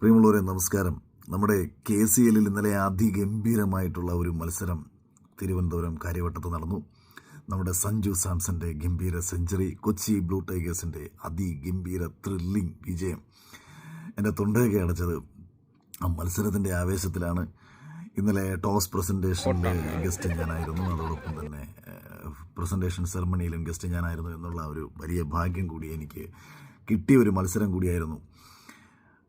പ്രിയമുള്ളവരെ നമസ്കാരം. നമ്മുടെ കെ സി എല്ലിൽ ഇന്നലെ അതിഗംഭീരമായിട്ടുള്ള ഒരു മത്സരം തിരുവനന്തപുരം കാര്യവട്ടത്ത് നടന്നു. നമ്മുടെ സഞ്ജു സാംസന്റെ ഗംഭീര സെഞ്ചുറി കൊച്ചി ബ്ലൂ ടൈഗേഴ്സിന്റെ അതിഗംഭീര ത്രില്ലിംഗ് വിജയം. എന്റെ തൊണ്ടയൊക്കെ അടച്ചത് ആ മത്സരത്തിന്റെ ആവേശത്തിലാണ്. ഇന്നലെ ടോസ് പ്രസന്റേഷനിലെ ഗസ്റ്റ് ഞാനായിരുന്നു. അതോടൊപ്പം തന്നെ പ്രസന്റേഷൻ സെറമണിയിലും ഗസ്റ്റ് ഞാനായിരുന്നു എന്നുള്ള ഒരു വലിയ ഭാഗ്യം കൂടി എനിക്ക് കിട്ടിയ ഒരു മത്സരം കൂടിയായിരുന്നു.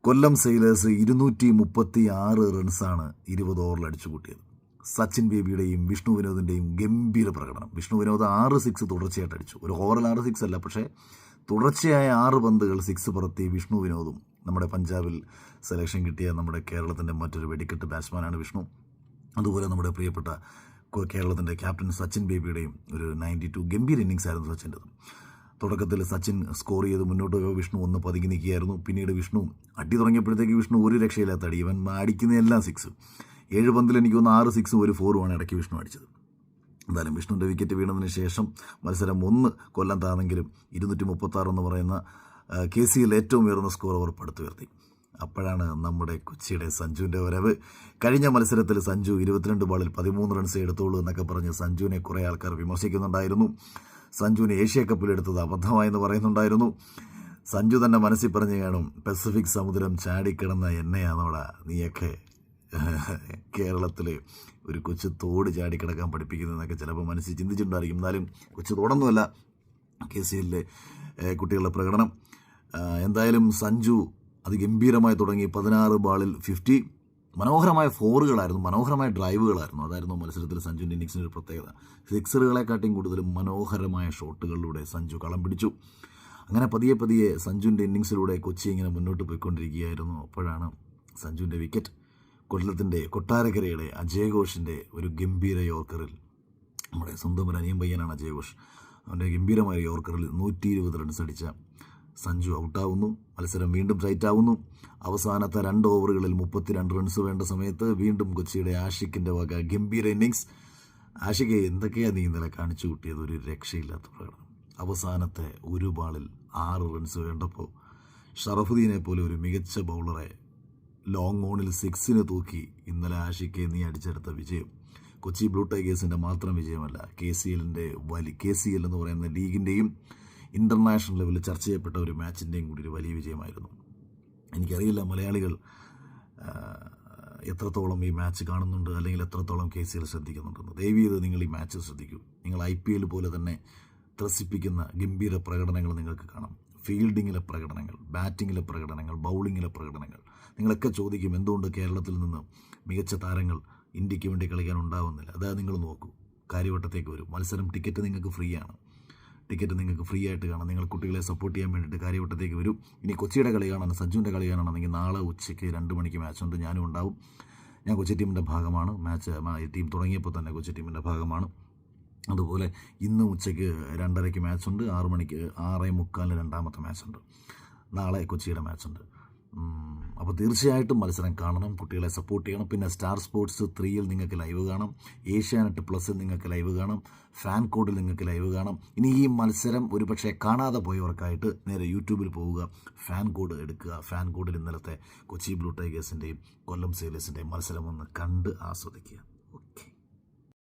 കൊല്ലം സെയിലേഴ്സ് ഇരുന്നൂറ്റി മുപ്പത്തി ആറ് റൺസാണ് ഇരുപത് ഓവറിൽ അടിച്ചു കൂട്ടിയത് സച്ചിൻ ബേബിയുടെയും വിഷ്ണു വിനോദിന്റെയും ഗംഭീര പ്രകടനം. വിഷ്ണു വിനോദ് ആറ് സിക്സ് തുടർച്ചയായിട്ട് അടിച്ചു. ഒരു ഓവറിൽ ആറ് സിക്സ് അല്ല പക്ഷേ തുടർച്ചയായ ആറ് പന്തുകൾ സിക്സ് പുറത്തി വിഷ്ണു വിനോദും നമ്മുടെ പഞ്ചാബിൽ സെലക്ഷൻ കിട്ടിയ നമ്മുടെ കേരളത്തിന്റെ മറ്റൊരു വെടിക്കെട്ട് ബാറ്റ്സ്മാനാണ് വിഷ്ണു. അതുപോലെ നമ്മുടെ പ്രിയപ്പെട്ട കേരളത്തിന്റെ ക്യാപ്റ്റൻ സച്ചിൻ ബേബിയുടെയും ഒരു നയന്റി ടു ഗംഭീര ഇന്നിങ്സ് ആയിരുന്നു സച്ചിന്റെത് തുടക്കത്തിൽ സച്ചിൻ സ്കോർ ചെയ്ത് മുന്നോട്ട് വിഷ്ണു ഒന്ന് പതുങ്ങി നിൽക്കുകയായിരുന്നു. പിന്നീട് വിഷ്ണു അടി തുടങ്ങിയപ്പോഴത്തേക്ക് വിഷ്ണു ഒരു രക്ഷയില്ലാത്ത അടി. ഇവൻ അടിക്കുന്നതെല്ലാം സിക്സ് ഏഴ് പന്തിൽ എനിക്ക് തോന്നുന്നു ആറ് സിക്സും ഒരു ഫോറുമാണ് ഇടയ്ക്ക് വിഷ്ണു അടിച്ചത്. എന്തായാലും വിഷ്ണുവിന്റെ വിക്കറ്റ് വീണതിന് ശേഷം മത്സരം ഒന്ന് കൊല്ലം താണെങ്കിലും ഇരുന്നൂറ്റി മുപ്പത്താറ് എന്ന് പറയുന്ന കെ സിയിൽ ഏറ്റവും ഉയർന്ന സ്കോർ അവർ പടുത്തുയർത്തി. അപ്പോഴാണ് നമ്മുടെ കൊച്ചിയുടെ സഞ്ജുവിന്റെ വരവ്. കഴിഞ്ഞ മത്സരത്തിൽ സഞ്ജു ഇരുപത്തിരണ്ട് ബോളിൽ പതിമൂന്ന് റൺസ് എടുത്തോളൂ എന്നൊക്കെ പറഞ്ഞ് സഞ്ജുവിനെ കുറേ ആൾക്കാർ വിമർശിക്കുന്നുണ്ടായിരുന്നു. സഞ്ജുവിന് ഏഷ്യ കപ്പിൽ എടുത്തത് അബദ്ധമായെന്ന് പറയുന്നുണ്ടായിരുന്നു. സഞ്ജു തന്നെ മനസ്സിൽ പറഞ്ഞു കാണും പസഫിക് സമുദ്രം ചാടിക്കിടന്ന എന്നെയാണോടാ നീയൊക്കെ കേരളത്തിൽ ഒരു കൊച്ചു തോട് ചാടിക്കിടക്കാൻ പഠിപ്പിക്കുന്നതെന്നൊക്കെ ചിലപ്പോൾ മനസ്സിൽ ചിന്തിച്ചിട്ടുണ്ടായിരിക്കും. എന്നാലും കൊച്ചു തോടൊന്നുമല്ല കെ സി എല്ലിലെ കുട്ടികളുടെ പ്രകടനം. എന്തായാലും സഞ്ജു അതിഗംഭീരമായി തുടങ്ങി പതിനാറ് ബാളിൽ ഫിഫ്റ്റി മനോഹരമായ ഫോറുകളായിരുന്നു മനോഹരമായ ഡ്രൈവുകളായിരുന്നു. അതായിരുന്നു മത്സരത്തിൽ സഞ്ജുവിന്റെ ഇന്നിങ്സിന്റെ ഒരു പ്രത്യേകത. സിക്സറുകളെക്കാട്ടിയും കൂടുതലും മനോഹരമായ ഷോട്ടുകളിലൂടെ സഞ്ജു കളം പിടിച്ചു. അങ്ങനെ പതിയെ പതിയെ സഞ്ജുവിന്റെ ഇന്നിങ്സിലൂടെ കൊച്ചി ഇങ്ങനെ മുന്നോട്ട് പോയിക്കൊണ്ടിരിക്കുകയായിരുന്നു. അപ്പോഴാണ് സഞ്ജുവിന്റെ വിക്കറ്റ് കൊല്ലത്തിന്റെ കൊട്ടാരക്കരയുടെ അജയ് ഘോഷിന്റെ ഒരു ഗംഭീര യോർക്കറിൽ. നമ്മുടെ സ്വന്തം ഒരു അനിയം പയ്യനാണ് അജയ് ഘോഷ് അവന്റെ ഗംഭീരമായ യോർക്കറിൽ നൂറ്റി ഇരുപത് റൺസ് അടിച്ച സഞ്ജു ഔട്ടാവുന്നു. മത്സരം വീണ്ടും ടൈറ്റാവുന്നു. അവസാനത്തെ രണ്ട് ഓവറുകളിൽ മുപ്പത്തിരണ്ട് റൺസ് വേണ്ട സമയത്ത് വീണ്ടും കൊച്ചിയുടെ ആഷിക്കിന്റെ വക ഗംഭീര ഇന്നിങ്സ് ആഷിക്ക് എന്തൊക്കെയാണ് നീ ഇന്നലെ കാണിച്ചു കൂട്ടിയത്? ഒരു രക്ഷയില്ലാത്ത പ്രകടനം. അവസാനത്തെ ഒരു ബാളിൽ ആറ് റൺസ് വേണ്ടപ്പോൾ ഷറഫുദ്ദീനെ പോലെ ഒരു മികച്ച ബൗളറെ ലോങ് ഓണിൽ സിക്സിന് തൂക്കി ഇന്നലെ ആഷിക്ക് നീ അടിച്ചെടുത്ത വിജയം. കൊച്ചി ബ്ലൂ ടൈഗേഴ്സിന്റെ മാത്രം വിജയമല്ല കെ സി എല്ലിന്റെ വലി കെ സി എൽ എന്ന് പറയുന്ന ലീഗിന്റെയും ഇന്റർനാഷണൽ ലെവലിൽ ചർച്ച ചെയ്യപ്പെട്ട ഒരു മാച്ചിന്റെയും കൂടി ഒരു വലിയ വിജയമായിരുന്നു. എനിക്കറിയില്ല മലയാളികൾ എത്രത്തോളം ഈ മാച്ച് കാണുന്നുണ്ട് അല്ലെങ്കിൽ എത്രത്തോളം കെ സി എൽ ശ്രദ്ധിക്കുന്നുണ്ടെന്ന് ദയവ് ചെയ്ത് നിങ്ങൾ ഈ മാച്ച് ശ്രദ്ധിക്കൂ. നിങ്ങൾ ഐ പി എൽ പോലെ തന്നെ ത്രസിപ്പിക്കുന്ന ഗംഭീര പ്രകടനങ്ങൾ നിങ്ങൾക്ക് കാണാം. ഫീൽഡിങ്ങിലെ പ്രകടനങ്ങൾ ബാറ്റിങ്ങിലെ പ്രകടനങ്ങൾ ബൗളിങ്ങിലെ പ്രകടനങ്ങൾ. നിങ്ങളൊക്കെ ചോദിക്കും എന്തുകൊണ്ട് കേരളത്തിൽ നിന്ന് മികച്ച താരങ്ങൾ ഇന്ത്യയ്ക്ക് വേണ്ടി കളിക്കാൻ ഉണ്ടാവുന്നില്ല. അതായത് നിങ്ങൾ നോക്കൂ. കാര്യവട്ടത്തേക്ക് വരും. മത്സരം ടിക്കറ്റ് നിങ്ങൾക്ക് ഫ്രീ ആണ് ടിക്കറ്റ് നിങ്ങൾക്ക് ഫ്രീ ആയിട്ട് കാണാം. നിങ്ങൾ കുട്ടികളെ സപ്പോർട്ട് ചെയ്യാൻ വേണ്ടിയിട്ട് കാര്യവട്ടത്തേക്ക് വരും. ഇനി കൊച്ചിയുടെ കളി കാണാൻ സഞ്ജുവിന്റെ കളി കാണാണെങ്കിൽ നാളെ ഉച്ചയ്ക്ക് രണ്ട് മണിക്ക് മാച്ച് ഉണ്ട്. ഞാനും ഉണ്ടാവും. ഞാൻ കൊച്ചി ടീമിന്റെ ഭാഗമാണ്. മാച്ച് ടീം തുടങ്ങിയപ്പോൾ തന്നെ കൊച്ചി ടീമിന്റെ ഭാഗമാണ്. അതുപോലെ ഇന്ന് ഉച്ചയ്ക്ക് രണ്ടരയ്ക്ക് മാച്ചുണ്ട് ആറ് മണിക്ക് ആറേ മുക്കാലിന് രണ്ടാമത്തെ മാച്ചുണ്ട് നാളെ കൊച്ചിയുടെ മാച്ചുണ്ട് അപ്പോൾ തീർച്ചയായിട്ടും മത്സരം കാണണം കുട്ടികളെ സപ്പോർട്ട് ചെയ്യണം. പിന്നെ സ്റ്റാർ സ്പോർട്സ് ത്രീയിൽ നിങ്ങൾക്ക് ലൈവ് കാണാം. ഏഷ്യാനെറ്റ് പ്ലസിൽ നിങ്ങൾക്ക് ലൈവ് കാണാം. ഫാൻ കോഡിൽ നിങ്ങൾക്ക് ലൈവ് കാണാം. ഇനി ഈ മത്സരം ഒരു പക്ഷേ കാണാതെ പോയവർക്കായിട്ട് നേരെ യൂട്യൂബിൽ പോവുക. ഫാൻ കോഡ് എടുക്കുക. ഫാൻ കോഡിൽ ഇന്നലത്തെ കൊച്ചി ബ്ലൂ ടൈഗേഴ്സിന്റെയും കൊല്ലം സേലേഴ്സിന്റെയും മത്സരം ഒന്ന് കണ്ട് ആസ്വദിക്കുക.